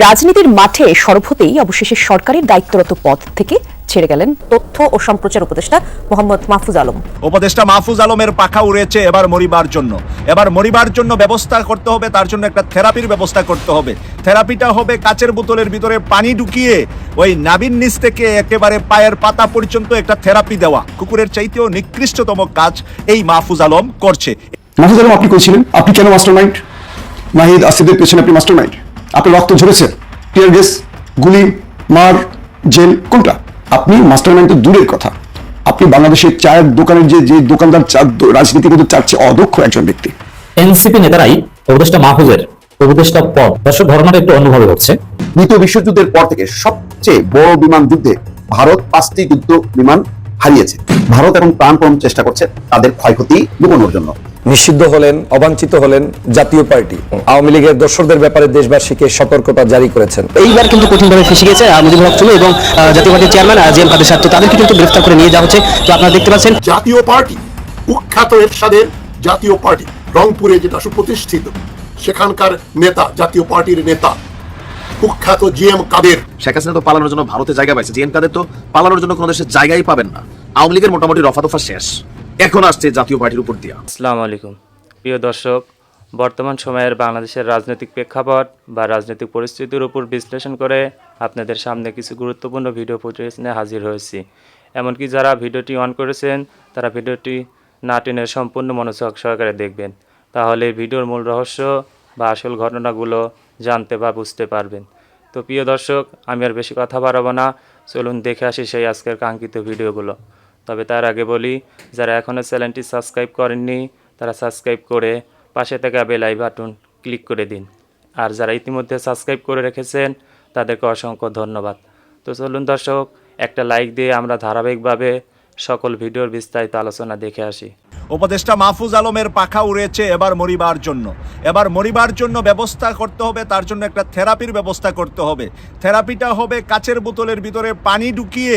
রাজনীতির মাঠে সরব হতেই অবশেষে সরকারের দায়িত্বরত পদ থেকে ছেড়ে গেলেন তথ্য ও সম্প্রচার উপদেষ্টা মোহাম্মদ মাহফুজ আলম। উপদেষ্টা মাহফুজ আলমের পাখা উড়েছে এবার মরিবার জন্য। এবার মরিবার জন্য ব্যবস্থা করতে হবে তার জন্য একটা থেরাপির ব্যবস্থা করতে হবে। থেরাপিটা হবে কাচের বোতলের ভিতরে পানি ঢুকিয়ে ওই নাবিন নিচ থেকে একেবারে পায়ের পাতা পর্যন্ত একটা থেরাপি দেওয়া। কুকুরের চাইতেও নিকৃষ্টতম কাজ এই মাহফুজ আলম করছে। মাহফুজ আলম আপনি করেছিলেন আপনি কেন মাস্টার মাইন্ড মাহিদ আসিদের পেছনে আপনি মাস্টার মাইন্ড আপনার রক্ত ঝরেছে টিয়ার গ্যাস গুলি মার জেল কোনটা? আপনি মাস্টার মাইন্ড তো দূরের কথা। আপনি বাংলাদেশের চায়ের দোকানের যে যে দোকানদার চা রাজনীতি কিন্তু চার চেয়ে অদক্ষ একজন ব্যক্তি। এনসিপি নেতারাই উপদেষ্টা মাহফুজের উপদেষ্টা পদ। দর্শক ঘটনাটা একটু অন্যভাবে হচ্ছে দ্বিতীয় বিশ্বযুদ্ধের পর থেকে সবচেয়ে বড় বিমান যুদ্ধে ভারত পাঁচটি যুদ্ধ বিমান হারিয়েছে। ভারত এখন প্রাণপণ চেষ্টা করছে তাদের ক্ষয়ক্ষতি লুকানোর জন্য। নিষিদ্ধ হলেন অবাঞ্ছিত হলেন জাতীয় পার্টি। আওয়ামী লীগের দর্শকদের ব্যাপারে দেশবাসীকে সতর্কতা জারি করেছেন। এইবার কিন্তু কঠিনভাবে ফেসে গেছে মুজিবুল হক চুলু এবং জাতীয় পার্টির চেয়ারম্যান আহ, জেএম কাদের সাথে তাদেরকে কিন্তু গ্রেফতার করে নিয়ে যাওয়া হচ্ছে। তো আপনারা দেখতে পাচ্ছেন জাতীয় পার্টি কুখ্যাত এরশাদের জাতীয় পার্টি রংপুরে যেটা সুপ্রতিষ্ঠিত সেখানকার নেতা জাতীয় পার্টির নেতা কুখ্যাত জিএম কাদের। শেখ হাসিনা তো পালানোর জন্য ভারতে জায়গা পাইছে জিএন কাদের তো পালানোর জন্য কোনো দেশের জায়গাই পাবেন না। আওয়ামী লীগের মোটামুটি রফাদফা শেষ। এখন আসছে জাতীয় পার্টির উপর দিয়া। আসসালামু আলাইকুম। প্রিয় দর্শক, বর্তমান সময়ের বাংলাদেশের রাজনৈতিক প্রেক্ষাপট বা রাজনৈতিক পরিস্থিতির উপর বিশ্লেষণ করে আপনাদের সামনে কিছু গুরুত্বপূর্ণ ভিডিও ফুটেজ হাজির হয়েছি। এমনকি যারা ভিডিওটি অন করেছেন, তারা ভিডিওটি না টেনে সম্পূর্ণ মনোযোগ সহকারে দেখবেন। তাহলে ভিডিওর মূল রহস্য বা আসল ঘটনাগুলো জানতে বা বুঝতে পারবেন। তো প্রিয় দর্শক, আমি আর বেশি কথা বাড়াবো না। চলুন দেখে আসি সেই আজকের কাঙ্ক্ষিত ভিডিওগুলো। তবে তার আগে বলি, যারা এখনও চ্যানেলটি সাবস্ক্রাইব করেননি, তারা সাবস্ক্রাইব করে পাশে থাকা বেল আই বাটন ক্লিক করে দিন। আর যারা ইতিমধ্যে সাবস্ক্রাইব করে রেখেছেন, তাদেরকে অসংখ্য ধন্যবাদ। তো চলুন দর্শক, একটা লাইক দিয়ে আমরা ধারাবাহিকভাবে সকল ভিডিওর বিস্তারিত আলোচনা দেখে আসি। উপদেষ্টা মাহফুজ আলমের পাখা উড়েছে এবার মরিবার জন্য। এবার মরিবার জন্য ব্যবস্থা করতে হবে, তার জন্য একটা থেরাপির ব্যবস্থা করতে হবে। থেরাপিটা হবে কাচের বোতলের ভিতরে পানি ঢুকিয়ে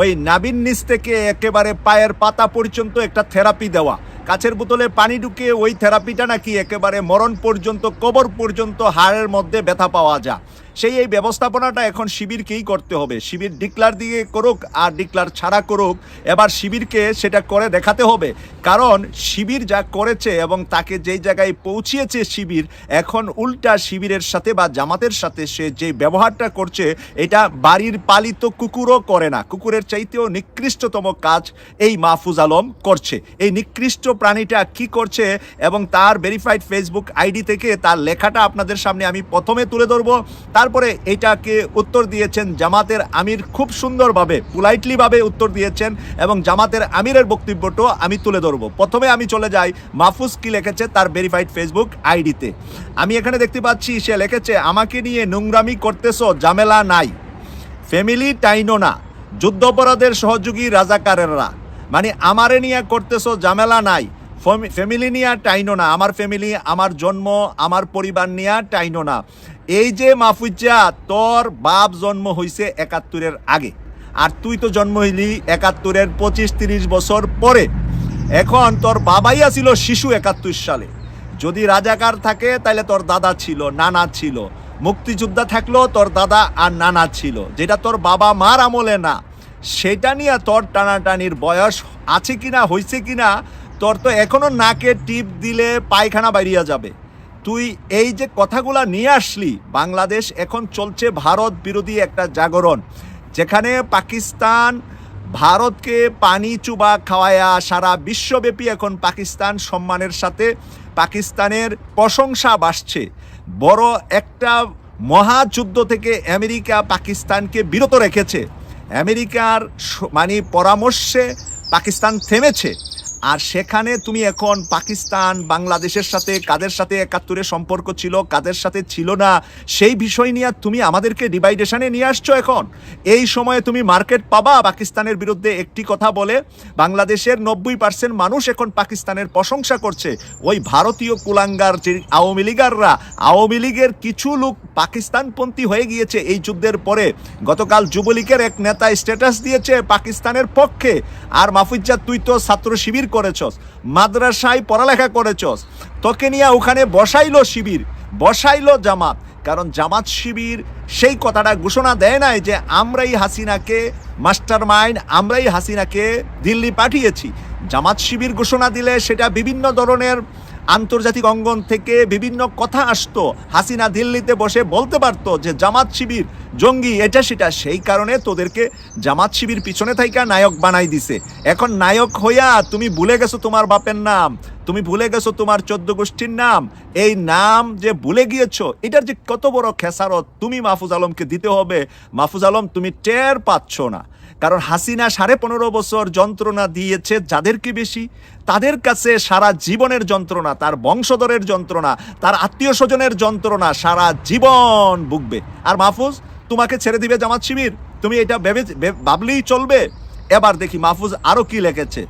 ওই নাবিন নিচ থেকে একেবারে পায়ের পাতা পর্যন্ত একটা থেরাপি দেওয়া। কাচের বোতলে পানি ঢুকিয়ে ওই থেরাপিটা নাকি একেবারে মরণ পর্যন্ত, কবর পর্যন্ত, হাড়ের মধ্যে ব্যথা পাওয়া যায়। সেই এই ব্যবস্থাপনাটা এখন শিবিরকেই করতে হবে। শিবির ডিক্লার দিয়ে করুক আর ডিক্লার ছাড়া করুক, এবার শিবিরকে সেটা করে দেখাতে হবে। কারণ শিবির যা করেছে এবং তাকে যেই জায়গায় পৌঁছিয়েছে শিবির, এখন উল্টা শিবিরের সাথে বা জামাতের সাথে সে যে ব্যবহারটা করছে, এটা বাড়ির পালিত কুকুরও করে না। কুকুরের চাইতেও নিকৃষ্টতম কাজ এই মাহফুজ আলম করছে। এই নিকৃষ্ট প্রাণীটা কি করছে এবং তার ভেরিফাইড ফেসবুক আইডি থেকে তার লেখাটা আপনাদের সামনে আমি প্রথমে তুলে ধরবো। তারপরে এটাকে উত্তর দিয়েছেন জামাতের আমির খুব সুন্দরভাবে, পোলাইটলিভাবে উত্তর দিয়েছেন এবং জামাতের আমিরের বক্তব্যটাও আমি তুলে ধরবো। প্রথমে আমি চলে যাই, মাহফুজ কি লিখেছে তার ভেরিফাইড ফেসবুক আইডিতে। আমি এখানে দেখতে পাচ্ছি, সে লিখেছে, আমাকে নিয়ে নোংরামি করতেছো জামেলা নাই। ফ্যামিলি টাইনো না। যুদ্ধাপরাধের সহযোগী রাজাকারেররা। মানে আমারে নিয়ে করতেছো জামেলা নাই। ফ্যামিলি নিয়ে টাইনো না। আমার ফ্যামিলি, আমার জন্ম, আমার পরিবার নিয়ে টাইনো না। এই যে মাহফুজা তোর বাপ জন্ম হইছে একাত্তরের আগে, আর তুই তো জন্ম হইলি একাত্তরের পঁচিশ তিরিশ বছর পরে। এখন তোর বাবাই ছিল শিশু একাত্তর সালে। যদি রাজাকার থাকে তাহলে তোর দাদা ছিল, নানা ছিল। মুক্তিযোদ্ধা থাকল, তোর দাদা আর নানা ছিল, যেটা তোর বাবা মার আমলে না। সেটা নিয়ে তোর টানাটানির বয়স আছে কিনা হয়েছে কিনা, তোর তো এখনও নাকে টিপ দিলে পায়খানা বাইরিয়া যাবে। তুই এই যে কথাগুলা নিয়ে আসলি, বাংলাদেশ এখন চলছে ভারত বিরোধী একটা জাগরণ, যেখানে পাকিস্তান ভারতকে পানি চুবা খাওয়ায়া সারা বিশ্বব্যাপী এখন পাকিস্তান সম্মানের সাথে পাকিস্তানের প্রশংসা বাসছে বড় একটা মহাযুদ্ধ থেকে আমেরিকা পাকিস্তানকে বিরত রেখেছে। আমেরিকার মানে পরামর্শে পাকিস্তান থেমেছে। আর সেখানে তুমি এখন পাকিস্তান, বাংলাদেশের সাথে, কাদের সাথে একাত্তরের সম্পর্ক ছিল, কাদের সাথে ছিল না, সেই বিষয় নিয়ে তুমি আমাদেরকে ডিভাইডেশনে নিয়ে আসছো এখন। এই সময়ে তুমি মার্কেট পাবা পাকিস্তানের বিরুদ্ধে একটি কথা বলে, বাংলাদেশের নব্বই পার্সেন্ট মানুষ এখন পাকিস্তানের প্রশংসা করছে। ওই ভারতীয় কুলাঙ্গার যে আওয়ামী লীগাররা, আওয়ামী লীগের কিছু লোক পাকিস্তানপন্থী হয়ে গিয়েছে এই যুদ্ধের পরে। গতকাল যুবলীগের এক নেতা স্ট্যাটাস দিয়েছে পাকিস্তানের পক্ষে। আর মাহফুজ্জা তুই তো ছাত্র শিবির করেছস, মাদ্রাসায় পড়ালেখা করেছস। তোকে নিয়ে ওখানে বসাইলো শিবির, বসাইলো জামাত। কারণ জামাত শিবির সেই কথাটা ঘোষণা দেয় নাই যে আমরাই হাসিনাকে মাস্টার মাইন্ড আমরাই হাসিনাকে দিল্লি পাঠিয়েছি। জামাত শিবির ঘোষণা দিলে সেটা বিভিন্ন ধরনের আন্তর্জাতিক অঙ্গন থেকে বিভিন্ন কথা আসতো। হাসিনা দিল্লিতে বসে বলতে পারতো যে, জামাত শিবির, জঙ্গি এটা সেটা, সেই কারণে তোদেরকে জামাত শিবির পিছনে থাইকা নায়ক বানাই দিছে। এখন নায়ক হইয়া তুমি ভুলে গেছো তোমার বাপের নাম। তুমি ভুলে গেছো তোমার চোদ্দ গোষ্ঠীর নাম। এই নাম যে ভুলে গিয়েছো, এটার যে কত বড় খেসারত তুমি মাহফুজ আলমকে দিতে হবে, মাহফুজ আলম তুমি টের পাচ্ছ না। কারণ হাসিনা সাড়ে পনেরো বছর যন্ত্রণা দিয়েছে যাদেরকে বেশি? তাদের কাছে সারা জীবনের যন্ত্রণা, তার বংশধরের যন্ত্রণা, তার আত্মীয় স্বজনের যন্ত্রণা সারা জীবন ভুগবে। আর মাহফুজ, তোমাকে ছেড়ে দিবে জামাত শিবির? তুমি এটা ভেবে ভাবলেই চলবে। এবার দেখি মাহফুজ আরও কি লিখেছে।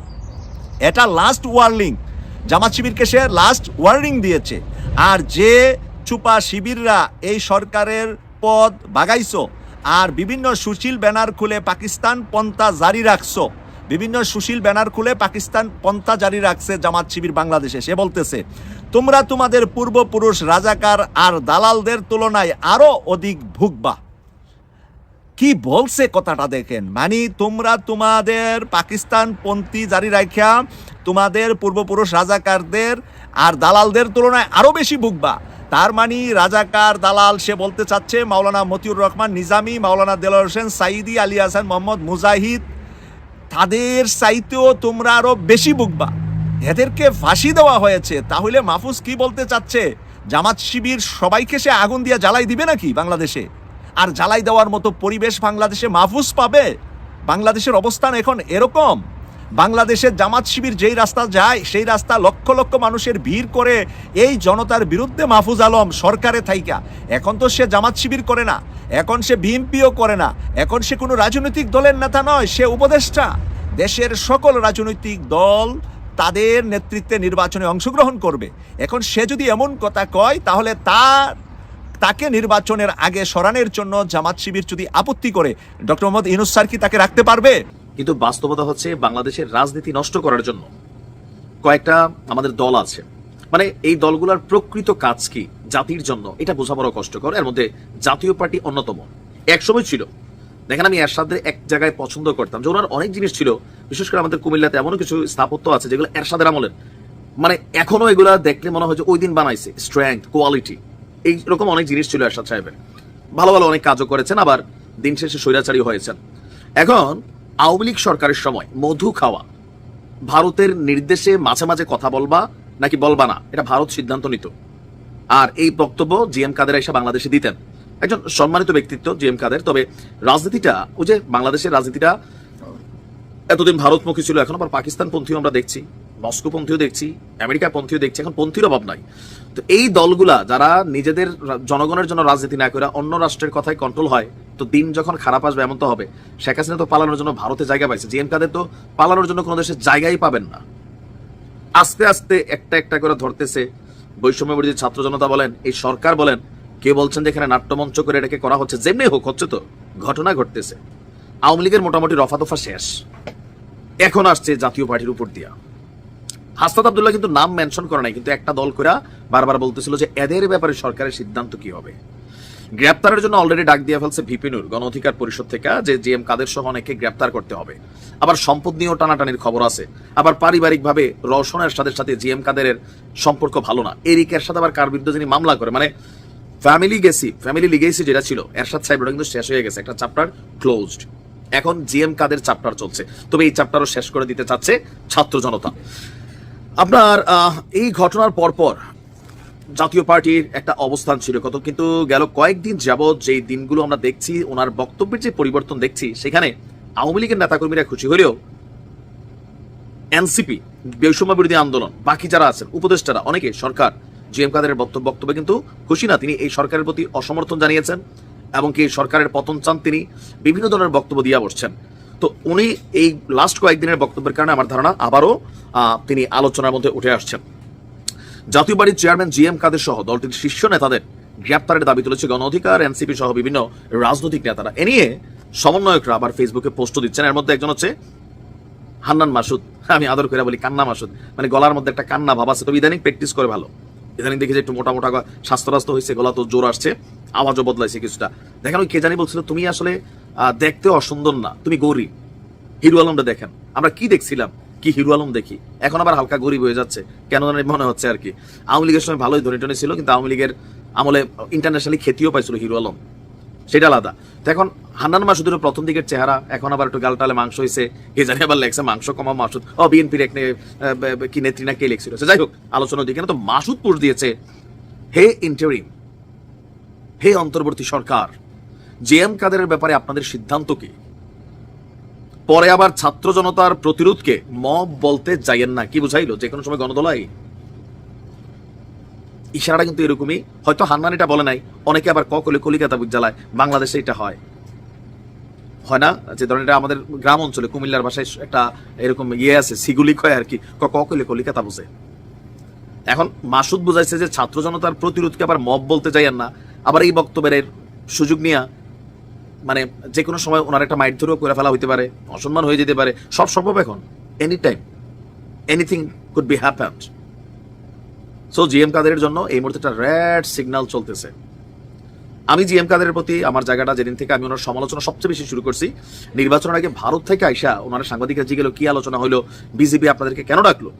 এটা লাস্ট ওয়ার্নিং জামাত শিবিরকে সে লাস্ট ওয়ার্নিং দিয়েছে। আর যে চুপা শিবিররা এই সরকারের পদ বাগাইছো, আর বিভিন্ন সুশীল ব্যানার খুলে পাকিস্তান পন্থা জারি রাখছো, বিভিন্ন সুশীল ব্যানার খুলে পাকিস্তান পন্থা জারি রাখছে জামাত শিবির বাংলাদেশে, সে বলতেছে, তোমরা তোমাদের পূর্বপুরুষ রাজাকার আর দালালদের তুলনায় আরও অধিক ভুগবা। কি বলছে কথাটা দেখেন? মানে তোমরা তোমাদের পাকিস্তান পন্থী জারি রাখা তোমাদের পূর্বপুরুষ রাজাকারদের আর দালালদের তুলনায় আরও বেশি ভুগবা। তার মানে রাজাকার দালাল, সে বলতে চাচ্ছে মাওলানা মতিউর রহমান নিজামি, মাওলানা দেলোয়ার হোসেন, সাইদি, আলী হাসান, মোহাম্মদ মুজাহিদ, তাদের চাইতেও তোমরা আরও বেশি ভুগবা। এদেরকে ফাঁসি দেওয়া হয়েছে। তাহলে মাহফুজ কি বলতে চাচ্ছে? জামাত শিবির সবাইকে সে আগুন দিয়ে জ্বালাই দিবে নাকি বাংলাদেশে? আর জ্বালাই দেওয়ার মতো পরিবেশ বাংলাদেশে মাহফুজ পাবে? বাংলাদেশের অবস্থান এখন এরকম। বাংলাদেশের জামাত শিবির যেই রাস্তা যায়, সেই রাস্তা লক্ষ লক্ষ মানুষের ভিড় করে এই জনতার বিরুদ্ধে মাহফুজ আলম সরকারে থাইকা। এখন তো সে জামাত শিবির করে না, এখন সে বিএনপিও করে না, এখন সে কোনো রাজনৈতিক দলের নেতা নয়, সে উপদেষ্টা। দেশের সকল রাজনৈতিক দল তাদের নেতৃত্বে নির্বাচনে অংশগ্রহণ করবে। এখন সে যদি এমন কথা কয়, তাহলে তার, তাকে নির্বাচনের আগে সরানোর জন্য জামাত শিবির যদি আপত্তি করে, ডক্টর মোহাম্মদ ইনুস স্যার কি তাকে রাখতে পারবে? কিন্তু বাস্তবতা হচ্ছে বাংলাদেশের রাজনীতি নষ্ট করার জন্য কয়েকটা আমাদের দল আছে। মানে এই দলগুলোর প্রকৃত কাজ কি? জাতির জন্য। এটা বোঝা বড় কষ্টকর। এর মধ্যে জাতীয় পার্টি অন্যতম। একসময় ছিল। দেখেন আমি এরশাদের এক জায়গায় পছন্দ করতাম যে ওনার অনেক জিনিস ছিল। বিশেষ করে আমাদের কুমিল্লাতে এমন কিছু স্থাপত্য আছে যেগুলো এরশাদের আমলের। মানে এখনও এগুলা দেখলে মনে হয় যে ওই দিন বানাইছে। স্ট্রেংথ কোয়ালিটি এইরকম অনেক জিনিস ছিল এরশাদ সাহেবের। ভালো ভালো অনেক কাজও করেছেন, আবার দিন শেষে স্বৈরাচারী হয়েছেন। এখন আওয়ামী লীগ সরকারের সময় মধু খাওয়া। ভারতের নির্দেশে মাঝে মাঝে কথা বলবা নাকি বলবা না? এটা ভারত সিদ্ধান্ত নিত। আর এই বক্তব্য জি এম কাদের এসে বাংলাদেশে দিতেন। একজন সম্মানিত ব্যক্তিত্ব জি এম কাদের। তবে রাজনীতিটা, ওই যে বাংলাদেশের রাজনীতিটা, এতদিন ভারতমুখী ছিল, এখন আবার পাকিস্তান পন্থীও আমরা দেখছি। মস্কো পন্থীও দেখছি আমেরিকা পন্থীও দেখছি, এখন পন্থীর অভাব নাই। তো এই দলগুলা যারা নিজেদের জনগণের জন্য রাজনীতি না করে অন্য রাষ্ট্রের কথায় কন্ট্রোল হয়, তো দিন যখন খারাপ আসবে এমন তো হবে। শেখ হাসিনা তো পালানোর জন্য ভারতে জায়গা পাইছে জি এম কাদের তো পালানোর জন্য কোনো দেশের জায়গাই পাবেন না। আস্তে আস্তে একটা একটা করে ধরতেছে বৈষম্য বিরোধী ছাত্র জনতা বলেন, এই সরকার বলেন, কে বলছেন যে এখানে নাট্যমঞ্চ করে এটাকে করা হচ্ছে, যেমনি হোক, হচ্ছে তো, ঘটনা ঘটতেছে। আওয়ামী লীগের মোটামুটি রফাদফা শেষ। এখন আসছে জাতীয় পার্টির উপর দিয়া। হাসনাত আবদুল্লাহ কিন্তু নাম মেনশন করে নাই, কিন্তু একটা দল করে বারবার বলতেছিল যে এদের ব্যাপারে সরকারের সিদ্ধান্ত কি হবে। গ্রেপ্তারের জন্য অলরেডি ডাক দিয়ে ফেলছে ভিপিনুর, গণ অধিকার পরিষদ থেকে, যে জি এম কাদের সহ অনেকে গ্রেপ্তার করতে হবে। আবার সম্পদ নিয়েও টানাটানির খবর আছে। আবার পারিবারিকভাবে রওশনের সাথে সাথে জি এম কাদের সম্পর্ক ভালো না। এরিকের সাথে আবার কার বিরুদ্ধে যিনি মামলা করে মানে ফ্যামিলি গেসি ফ্যামিলি লিগেসি যেটা ছিল, এরশাদ সাহেব ওটা কিন্তু শেষ হয়ে গেছে, একটা চ্যাপ্টার ক্লোজড এখন জিএম কাদের চ্যাপ্টার চলছে। তবে এই চ্যাপ্টারও শেষ করে দিতে চাচ্ছে ছাত্র জনতা। আপনার এই ঘটনার পরপর জাতীয় পার্টির একটা অবস্থান ছিল কত কিন্তু গেল কয়েকদিন যাবৎ যেই দিনগুলো আমরা দেখছি, ওনার বক্তব্যের যে পরিবর্তন দেখছি, সেখানে আওয়ামী লীগের নেতাকর্মীরা খুশি হলেও এনসিপি, বৈষম্য বিরোধী আন্দোলন, বাকি যারা আছেন, উপদেষ্টারা, অনেকে, সরকার জি এম কাদের বক্তব্যে কিন্তু খুশি না। তিনি এই সরকারের প্রতি অসমর্থন জানিয়েছেন এবং কি সরকারের পতন চান তিনি। বিভিন্ন ধরনের বক্তব্য দিয়ে বসছেন। তো উনি এই লাস্ট কয়েকদিনের বক্তব্যের কারণে আমার ধারণা আবারও তিনি আলোচনার মধ্যে উঠে আসছেন। জাতীয় বাড়ির চেয়ারম্যান জি এম কাদের সহ দলটির শীর্ষ নেতাদের গ্রেপ্তারের দাবি তুলেছে গণ অধিকার, এনসিপি সহ বিভিন্ন রাজনৈতিক নেতারা। এ নিয়ে সমন্বয়করা আবার ফেসবুকে পোস্ট দিচ্ছেন। এর মধ্যে একজন হচ্ছে হান্নান মাসুদ। আমি আদর করে বলি কান্না মাসুদ। মানে গলার মধ্যে একটা কান্না ভাব আছে। তবে ইদানিং প্র্যাকটিস করে ভালো। ইদানিং দেখি যে একটু মোটা মোটা স্বাস্থ্যরাস্ত হয়েছে গলা তো জোর আসছে, আওয়াজও বদলাইছে কিছুটা। দেখেন কে জানি বলছিল, তুমি আসলে দেখতে অসুন্দর না। তুমি গরিব। হিরো আলমটা দেখেন। আমরা কি দেখছিলাম? কি হিরো আলম দেখি? এখন আবার হালকা গরিব হয়ে যাচ্ছে। কেন মনে হচ্ছে আর কি। আওয়ামী লীগের সময় ভালোই ধনী টনি ছিল, কিন্তু আওয়ামী লীগের আমলে ইন্টারন্যাশনালি খ্যাতিও পাইছিল হিরো আলম। সেটা আলাদা। তো এখন হান্নান মাসুদের প্রথম দিকের চেহারা, এখন আবার একটু গালটালে মাংস হয়েছে কে জানি আবার লেগছে মাংস কমা মাসুদ। ও, বিএনপির এক কি নেত্রী না কে লেখছিল? যাই হোক আলোচনার দিকে না তো মাসুদ পোস্ট দিয়েছে, হে ইন্টারিম, হে অন্তর্বর্তী সরকার জে এম কাদেরের ব্যাপারে আপনাদের সিদ্ধান্ত কি? পরে আবার ছাত্র জনতার প্রতিরোধকে মব বলতে যাইয়েন না, কি বুঝাইলো? যে কোনো সময় গণদলাই ইশারাটা কিন্তু এরকমই। হয়তো হান্নান এটা বলে নাই, অনেকে আবার ককলে কলিকাতা বিদ্যালয় বাংলাদেশে এটা হয়। হয় না? যে ধরেন এটা আমাদের গ্রাম অঞ্চলে, কুমিল্লার ভাষায় একটা এরকম ইয়ে আছে সিগুলি হয় আর কি, ক- ককলে কলিকাতা বুঝে। এখন মাসুদ বুঝাইছে যে ছাত্র জনতার প্রতিরোধকে আবার মব বলতে যাইয়েন না। আবার এই বক্তব্যের সুযোগ নিয়ে মানে যে কোনো সময় ওনার একটা মাইট ধরেও করে ফেলা হইতে পারে, অসম্মান হয়ে যেতে পারে, সব সম্ভব এখন any time anything could be happened so GM কাদেরের জন্য এই মুহূর্তে একটা রেড সিগন্যাল চলতেছে। আমি জিএম কাদের প্রতি আমার জায়গাটা যেদিন থেকে আমি ওনার সমালোচনা সবচেয়ে বেশি শুরু করছি, নির্বাচনের আগে ভারত থেকে আইসা ওনার সাংবাদিকরা জিগেলো কি আলোচনা হলো বিজেপি আপনাদেরকে কেন ডাকলো?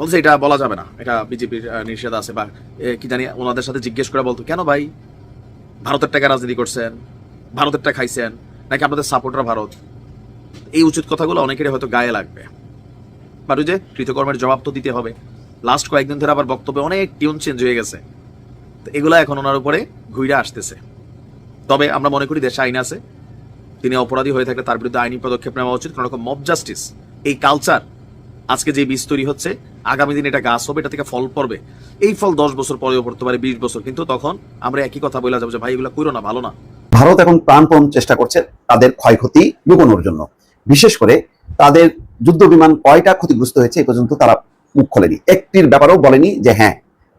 বলছে, এটা বলা যাবে না। এটা বিজেপির নিষেধ আছে বা কি জানি, ওনাদের সাথে জিজ্ঞেস করে বলতো, কেন ভাই? ভারতের টাকা রাজনীতি করছেন। ভারতের টাকা খাইছেন, নাকি আপনাদের সাপোর্টার ভারত? এই উচিত কথাগুলো অনেকেরই হয়তো গায়ে লাগবে। বাট ওই যে কৃতকর্মের জবাব তো দিতে হবে। লাস্ট কয়েকদিন ধরে আবার বক্তব্যে অনেক টিউন চেঞ্জ হয়ে গেছে। তো এগুলো এখন ওনার উপরে ঘুরে আসতেছে। তবে আমরা মনে করি দেশে আইন আছে। তিনি অপরাধী হয়ে থাকলে তার বিরুদ্ধে আইনি পদক্ষেপ নেওয়া উচিত। কোনো রকম মব জাস্টিস এই কালচার আজকে যে বীজ তৈরি হচ্ছে, আগামী দিনে এটা গাছ হবে, এটা থেকে ফল পড়বে। এই ফল দশ বছর পরেও পড়তে পারে, বিশ বছর। কিন্তু তখন আমরা একই কথা বলে যাব যে, ভাই, এগুলো করো না, ভালো না। ভারত এখন প্রাণপণ চেষ্টা করছে তাদের ক্ষয়ক্ষতি লুকানোর জন্য। বিশেষ করে তাদের যুদ্ধ বিমান কয়টা ক্ষতিগ্রস্ত হয়েছে এ পর্যন্ত তারা মুখ খোলেনি। একটির ব্যাপারেও বলেনি যে হ্যাঁ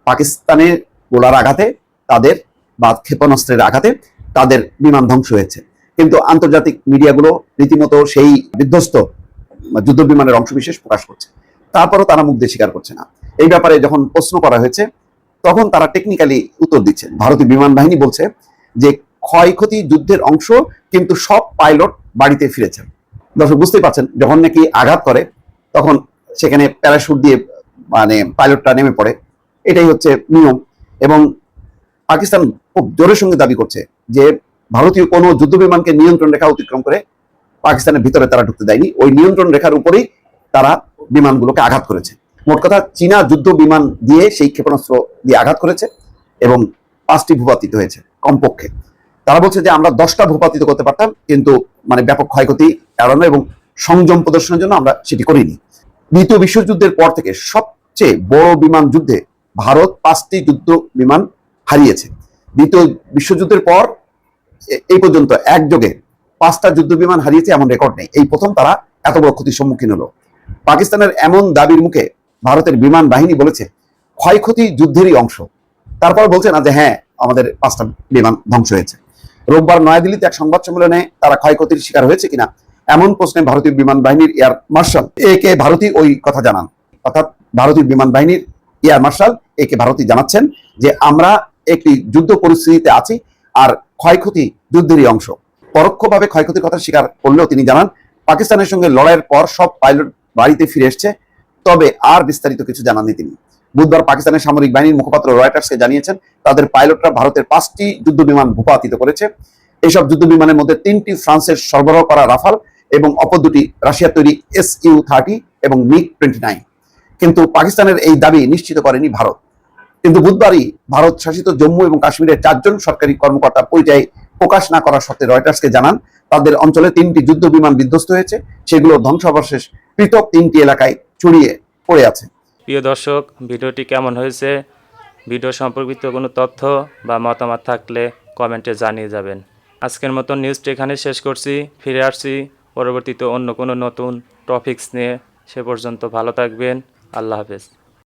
পাকিস্তানের গোলার আঘাতে, তাদের বা ক্ষেপণাস্ত্রের আঘাতে তাদের বিমান ধ্বংস হয়েছে। কিন্তু আন্তর্জাতিক মিডিয়াগুলো রীতিমতো সেই বিধ্বস্ত যুদ্ধ বিমানের অংশবিশেষ প্রকাশ করছে। তারপরও তারা মুখ দিয়ে স্বীকার করছে না। এই ব্যাপারে যখন প্রশ্ন করা হয়েছে, তখন তারা টেকনিক্যালি উত্তর দিচ্ছেন ভারতীয় বিমান বাহিনী বলছে যে ক্ষয়ক্ষতি যুদ্ধের অংশ, কিন্তু সব পাইলট বাড়িতে ফিরেছেন। দর্শক, বুঝতেই পারছেন, যখন নাকি আঘাত করে, তখন সেখানে প্যারাশুট দিয়ে মানে পাইলটটা নেমে পড়ে। এটাই হচ্ছে নিয়ম এবং পাকিস্তান খুব জোরের সঙ্গে দাবি করছে যে, ভারতীয় কোনো যুদ্ধ বিমানকে নিয়ন্ত্রণ রেখা অতিক্রম করে পাকিস্তানের ভিতরে তারা ঢুকতে দেয়নি। ওই নিয়ন্ত্রণ রেখার উপরেই তারা বিমানগুলোকে আঘাত করেছে। মোট কথা, চীনা যুদ্ধ বিমান দিয়ে সেই ক্ষেপণাস্ত্র দিয়ে আঘাত করেছে এবং পাঁচটি ভূপাতিত হয়েছে কমপক্ষে। তারা বলছে যে আমরা দশটা ভূপাতিত করতে পারতাম, কিন্তু মানে ব্যাপক ক্ষয়ক্ষতি এড়ানো এবং সংযম প্রদর্শনের জন্য আমরা সেটি করিনি। দ্বিতীয় বিশ্বযুদ্ধের পর থেকে সবচেয়ে বড় বিমান যুদ্ধে ভারত পাঁচটি যুদ্ধ বিমান হারিয়েছে। দ্বিতীয় বিশ্বযুদ্ধের পর এই পর্যন্ত একযোগে পাঁচটা যুদ্ধ বিমান হারিয়েছে এমন রেকর্ড নেই। এই প্রথম তারা এত বড় ক্ষতির সম্মুখীন হলো। পাকিস্তানের এমন দাবির মুখে ভারতের বিমান বাহিনী বলেছে, ক্ষয়ক্ষতি যুদ্ধেরই অংশ। তারপর বলছে না যে হ্যাঁ আমাদের পাঁচটা বিমান ধ্বংস হয়েছে। রোববার নয়াদিল্লিতে এক সংবাদ সম্মেলনে তারা ক্ষয়ক্ষতির শিকার হয়েছে কিনা এমন প্রশ্নে ভারতীয় বিমান বাহিনীর air marshal A K Bharti ওই কথা জানান। অর্থাৎ ভারতীয় বিমান বাহিনীর air marshal A K Bharti জানাচ্ছেন যে আমরা একটি যুদ্ধ পরিস্থিতিতে আছি আর ক্ষয়ক্ষতি যুদ্ধেরই অংশ। পরোক্ষভাবে ক্ষয়ক্ষতির কথা স্বীকার করলেও তিনি জানান, পাকিস্তানের সঙ্গে লড়াইয়ের পর সব পাইলট বাড়িতে ফিরে এসছে, তবে আর বিস্তারিত কিছু জানাননি তিনি। বুধবার পাকিস্তানের সামরিক বাহিনীর মুখপাত্র রয়টার্সকে জানিয়েছেন, তাদের পাইলটরা ভারতের পাঁচটি যুদ্ধ বিমান ভূপাতিত করেছে। এইসব যুদ্ধ বিমানের মধ্যে তিনটি ফ্রান্সের সরবরাহ করা রাফাল এবং অপর দুটি রাশিয়ার তৈরি এস ইউ থার্টি এবং মিগ টোয়েন্টি নাইন। কিন্তু পাকিস্তানের এই দাবি নিশ্চিত করেনি ভারত। কিন্তু বুধবারই ভারত শাসিত জম্মু এবং কাশ্মীরের চারজন সরকারি কর্মকর্তা পরিচয় প্রকাশ না করার সত্ত্বে রয়টার্সকে জানান, তাদের অঞ্চলে তিনটি যুদ্ধ বিমান বিধ্বস্ত হয়েছে। সেগুলো ধ্বংসাবশেষ পৃথক তিনটি এলাকায় ছড়িয়ে পড়ে আছে। প্রিয় দর্শক, ভিডিওটি কেমন হয়েছে? ভিডিও সম্পর্কিত কোনো তথ্য বা মতামত থাকলে কমেন্টে জানিয়ে যাবেন। আজকের মতো নিউজটি এখানে শেষ করছি। ফিরে আসছি পরবর্তীতে অন্য কোনো নতুন টপিকস নিয়ে। সে পর্যন্ত ভালো থাকবেন। আল্লাহ হাফেজ।